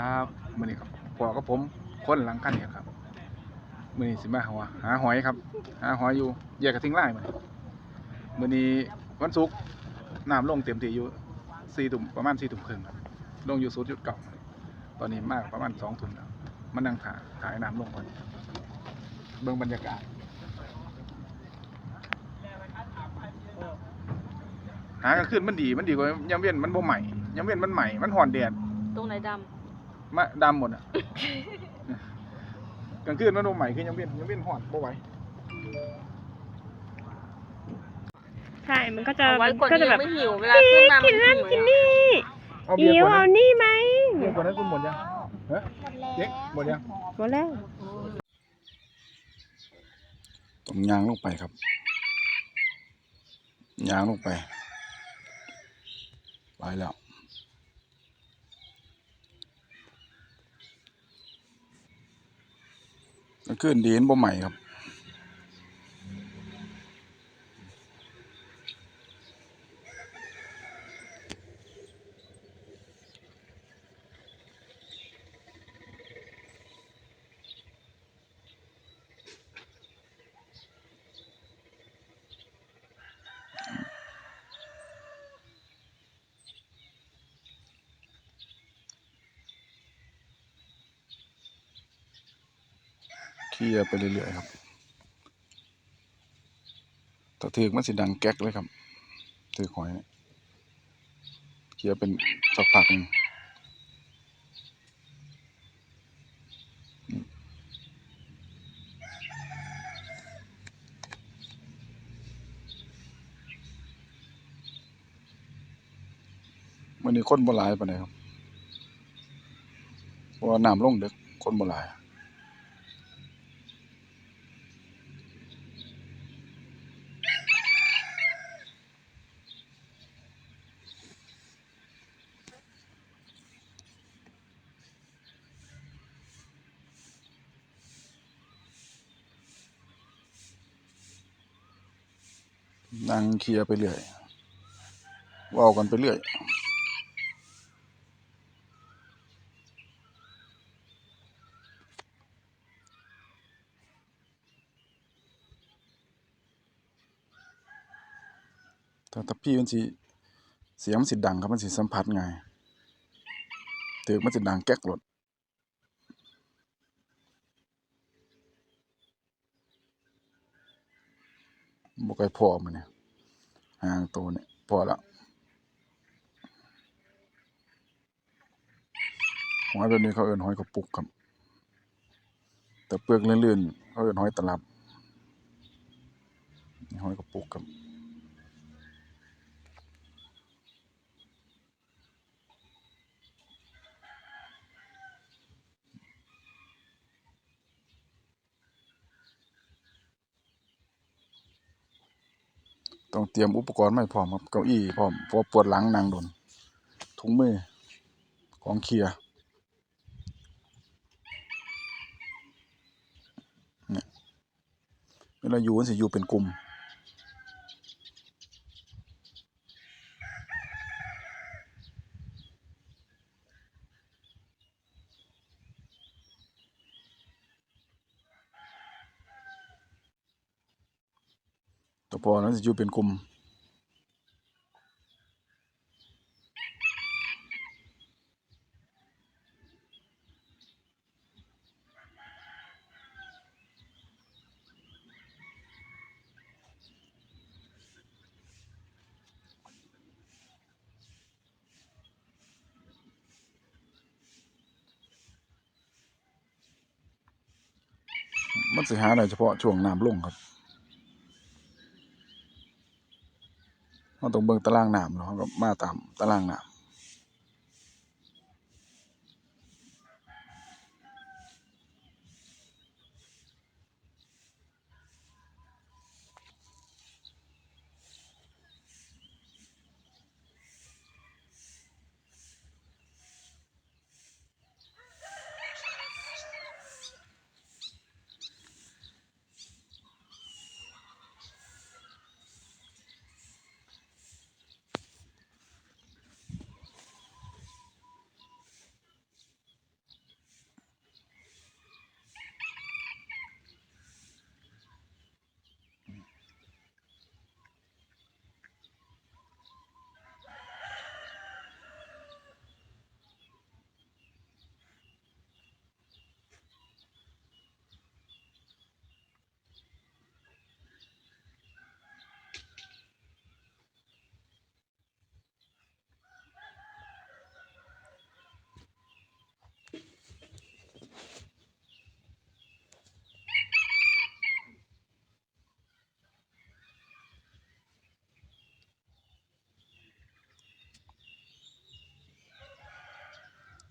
ครับมือนี้ครับพอกับผมคนหลังคันเนี่ยครับมื้อนี้สิมาหาหาหอยครับ หาหอยอยู่แยกกระทิงไร่มื้อนี้มื้อนี้วันศุกร์น้ำลงเต็มที่อยู่4ทุ่มประมาณ4ทุ่มครึ่งครับลงอยู่0.9มื้อนี้ตอนนี้มากประมาณ2ทุ่มแล้วมานั่งถ่าถ่ายน้ำลงก่อนเบิ่งบรรยากาศหากลางคืนมันดีมันดีกว่ายามเว้นมันบ่ใหม่ยามเว้นมันใหม่มันห่อนแดดตรงไหนด มาดำหมดอะ กลางคืนมันบ่ใหม่คือยามเว้นยามเว้นห่อนบ่ไหวใช่ มันก็ำจะเอาไว้กดก็นี้จะแบยังบไม่หิวเวลาขึ้นมามันหิวกินเลยนี่เอาเบียหิร์วขวดเอานั้นนี่ไหมเบียร์ขวดนั้นคุณหมดยังฮะเจ๊กหมดยัง หมดแล้ว ต้องยางลงไปครับยางลงไป ไปแล้ว กลางคืนดีนบ่ใหม่ครับ เคลียไปเรื่อยๆครับถ้าถือมันสิดังแก๊กเลยครับถือหอยเนี่ยเคลียเป็นสักพักหนึ่งมันนี้คนบ่หลายปานใดครับเพราะว่าน้ำลงเด็กคนบ่หลาย นั่งเคลียร์ไปเรื่อยว้ากันไปเรื่อยถ้าถ้าพี่มันสิเสียงมันสิดังครับมันสิสัมผัสไง่ายถือมันสิดังแก๊กรถ บ่ค่อยพอมันเนี่ยหางตัวเนี่ยพอแล้วหอยแบบนี้เขาเอิ้นหอยกระปุกครับ แต่เปลือกเลื่อนๆเขาเอิ้นหอยตลับหอยกระปุกครับ ต้องเตรียมอุปกรณ์มาให้พร้อมครับเก้าอี้พร้อมเพราะปวดหลังนางโดนถุงมือของเคลียร์เนี่ยเวลาอยู่มันสิอยู่เป็นกลุ่ม พอนั้นสิอยู่เป็นกลุ่มมันสิหาได้เฉพาะช่วงน้ำลงครับ เราต้องเบิ่งตารางน้ำเนาะเราก็มาตามตารางน้ำ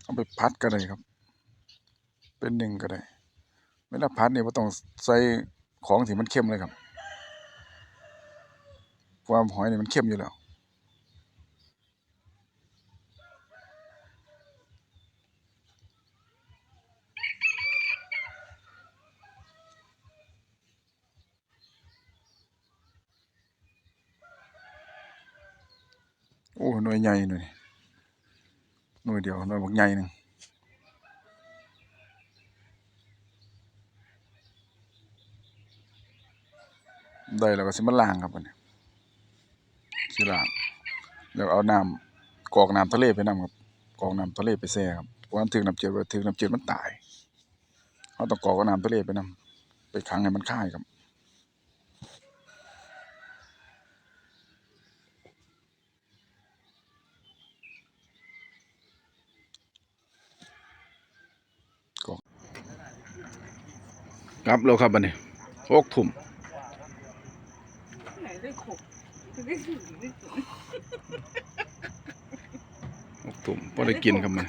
เอาไปพัดก็ได้ครับ เป็นหนึ่งก็ได้เวลาพัดเนี่ยบ่ต้องใส่ของที่มันเข้มเลยครับเพราะว่าหอยเนี่ยมันเข้มอยู่แล้วโอ้หน่วยใหญ่หน่วย น่วยเดียวหน่วยบักใหญ่หนึ่งได้แล้วก็สิมาล้างครับอันนี้สิล้างแล้วเอาน้ำกอกน้ำทะเลไปนำครับกอกน้ำทะเลไปแช่ครับวันถึงน้ำจืดว่าถึงน้ำจืดมันตายเราต้องกอกน้ำทะเลไปนำไปขังให้มันคายครับ ครับเราครับบันนี้หกทุ่มหกทุ่มพอได้กินครับมัน